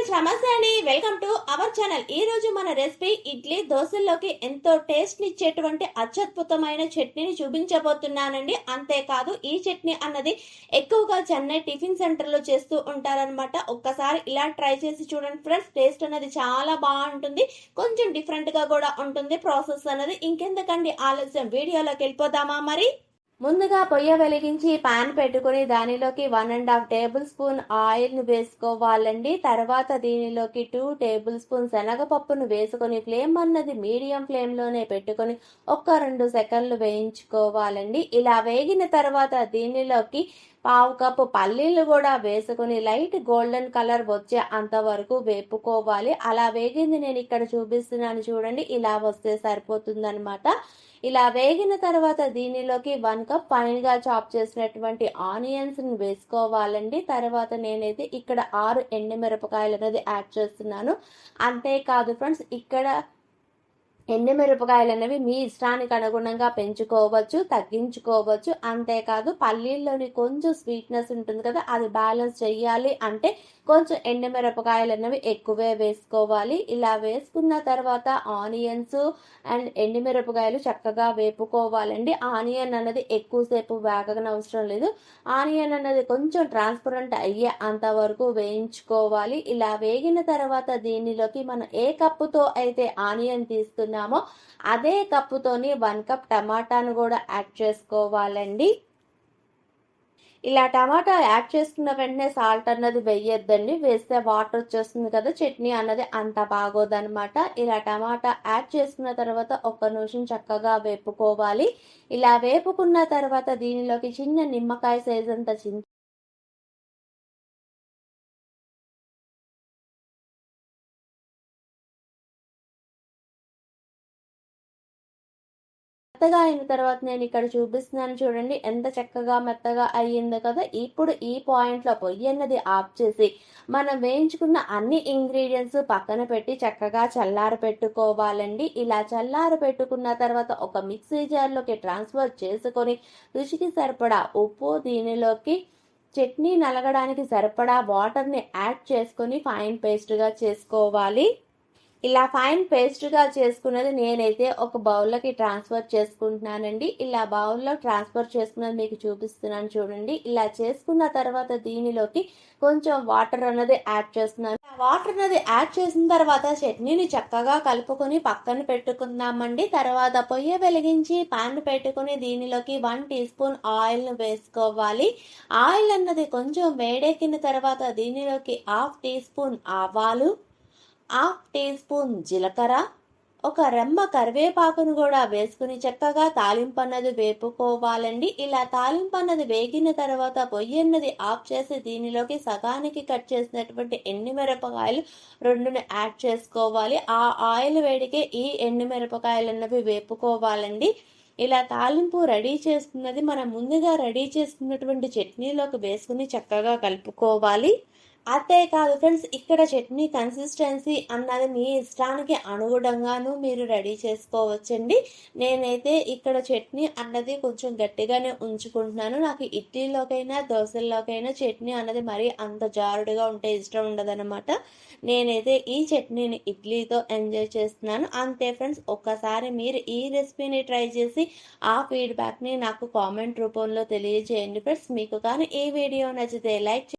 Friends నమస్తే అండి welcome to our channel. ఈ రోజు మన రెసిపీ ఇడ్లీ దోశల్లోకి ఎంతో టేస్ట్ ఇచ్చేటువంటి అత్యద్భుతమైన చట్నీని చూపించబోతున్నానండి. అంతేకాదు ఈ చట్నీ అన్నది ఎక్కువగా చెన్నై టిఫిన్ సెంటర్లో చేస్తూ ఉంటారనమాట ఒక్కసారి ఇలా ట్రై చేసి చూడండి ఫ్రెండ్స్. టేస్ట్ అనేది చాలా బాగుంటుంది. కొంచెం డిఫరెంట్గా కూడా ఉంటుంది ప్రాసెస్ అనేది ఇంకెందుకండి ఆలస్యం? వీడియోలోకి వెళ్ళిపోదామా మరి? ముందుగా పొయ్య వెలిగించి పాన్ పెట్టుకుని దానిలోకి one and half tablespoon ఆయిల్ను వేసుకోవాలండి. తర్వాత దీనిలోకి టూ టేబుల్ స్పూన్ శనగపప్పును వేసుకొని ఫ్లేమ్ అన్నది మీడియం ఫ్లేమ్లోనే పెట్టుకొని ఒక్క రెండు సెకండ్లు వేయించుకోవాలండి. ఇలా వేగిన తర్వాత దీనిలోకి పావు కప్పు పల్లీలు కూడా వేసుకుని లైట్ గోల్డెన్ కలర్ వచ్చే అంతవరకు వేపుకోవాలి. అలా వేగింది నేను ఇక్కడ చూపిస్తున్నాను చూడండి. ఇలా వస్తే సరిపోతుందనమాట ఇలా వేగిన తర్వాత దీనిలోకి వన్ కప్ ఫైన్గా చాప్ చేసినటువంటి ఆనియన్స్ని వేసుకోవాలండి. తర్వాత నేనైతే ఇక్కడ ఆరు ఎండుమిరపకాయలు అనేది యాడ్ చేస్తున్నాను. అంతేకాదు ఫ్రెండ్స్ ఇక్కడ ఎండుమిరపకాయలు అనేవి మీ ఇష్టానికి అనుగుణంగా పెంచుకోవచ్చు తగ్గించుకోవచ్చు. అంతేకాదు పల్లీల్లోని కొంచెం స్వీట్నెస్ ఉంటుంది కదా అది బ్యాలెన్స్ చేయాలి అంటే కొంచెం ఎండుమిరపకాయలు అనేవి ఎక్కువే వేసుకోవాలి. ఇలా వేసుకున్న తర్వాత ఆనియన్స్ అండ్ ఎండుమిరపకాయలు చక్కగా వేపుకోవాలండి. ఆనియన్ అనేది ఎక్కువసేపు వేగనవసరం లేదు. ఆనియన్ అనేది కొంచెం ట్రాన్స్పరెంట్ అయ్యే అంతవరకు వేయించుకోవాలి. ఇలా వేగిన తర్వాత దీనిలోకి మనం ఏ కప్పుతో అయితే ఆనియన్ తీసుకున్నామో అదే కప్పుతోని వన్ కప్ టమాటాను కూడా యాడ్ చేసుకోవాలండి. ఇలా టమాటా యాడ్ చేసుకున్న వెంటనే సాల్ట్ అన్నది వెయ్యొద్దండి వేస్తే వాటర్ వచ్చేస్తుంది కదా చట్నీ అన్నది అంత బాగోదనమాట ఇలా టమాటా యాడ్ చేసుకున్న తర్వాత ఒక నిమిషం చక్కగా వేపుకోవాలి. ఇలా వేపుకున్న తర్వాత దీనిలోకి చిన్న నిమ్మకాయ సైజ్ అంత మెత్తగా అయిన తర్వాత నేను ఇక్కడ చూపిస్తున్నాను చూడండి ఎంత చక్కగా మెత్తగా అయ్యిందో కదా. ఇప్పుడు ఈ పాయింట్లో పొయ్యి అన్నది ఆఫ్ చేసి మనం వేయించుకున్న అన్ని ఇంగ్రీడియంట్స్ పక్కన పెట్టి చక్కగా చల్లార పెట్టుకోవాలండి. ఇలా చల్లార పెట్టుకున్న తర్వాత ఒక మిక్సీ జార్లోకి ట్రాన్స్ఫర్ చేసుకొని రుచికి సరిపడా ఉప్పు దీనిలోకి చట్నీ నలగడానికి సరిపడా వాటర్ని యాడ్ చేసుకొని ఫైన్ పేస్ట్గా చేసుకోవాలి. ఇలా ఫైన్ పేస్ట్గా చేసుకున్నది నేనైతే ఒక బౌల్లోకి ట్రాన్స్ఫర్ చేసుకుంటున్నానండి. ఇలా బౌల్లో ట్రాన్స్ఫర్ చేసుకున్నది మీకు చూపిస్తున్నాను చూడండి. ఇలా చేసుకున్న తర్వాత దీనిలోకి కొంచెం వాటర్ అన్నది యాడ్ చేస్తున్నాను. వాటర్ అన్నది యాడ్ చేసిన తర్వాత చట్నీని చక్కగా కలుపుకొని పక్కన పెట్టుకుందామండి. తర్వాత పొయ్యి వెలిగించి పాన్ పెట్టుకుని దీనిలోకి వన్ టీ స్పూన్ ఆయిల్ను వేసుకోవాలి. ఆయిల్ అన్నది కొంచెం వేడెక్కిన తర్వాత దీనిలోకి హాఫ్ టీ స్పూన్ ఆవాలు హాఫ్ టీ స్పూన్ జీలకర్ర ఒక రెమ్మ కరివేపాకును కూడా వేసుకుని చక్కగా తాలింపన్నది వేపుకోవాలండి. ఇలా తాలింపన్నది వేగిన తర్వాత పొయ్యిన్నది ఆఫ్ చేసి దీనిలోకి సగానికి కట్ చేసినటువంటి ఎండుమిరపకాయలు రెండుని యాడ్ చేసుకోవాలి. ఆ ఆయిల్ వేడికే ఈ ఎండుమిరపకాయలు అన్నవి వేపుకోవాలండి. ఇలా తాలింపు రెడీ చేసుకున్నది మనం ముందుగా రెడీ చేసుకున్నటువంటి చట్నీలోకి వేసుకుని చక్కగా కలుపుకోవాలి. అంతే కాదు ఫ్రెండ్స్ ఇక్కడ చట్నీ కన్సిస్టెన్సీ అన్నది మీ ఇష్టానికి అనుగుణంగాను మీరు రెడీ చేసుకోవచ్చండి. నేనైతే ఇక్కడ చట్నీ అన్నది కొంచెం గట్టిగానే ఉంచుకుంటున్నాను. నాకు ఇడ్లీలోకైనా దోశల్లోకైనా చట్నీ అన్నది మరీ అంత జారుడుగా ఉంటే ఇష్టం ఉండదన్నమాట. నేనైతే ఈ చట్నీని ఇడ్లీతో ఎంజాయ్ చేస్తున్నాను. అంతే ఫ్రెండ్స్ ఒక్కసారి మీరు ఈ రెసిపీని ట్రై చేసి ఆ ఫీడ్బ్యాక్ని నాకు కామెంట్ రూపంలో తెలియజేయండి ఫ్రెండ్స్. మీకు కానీ ఈ వీడియో నచ్చితే లైక్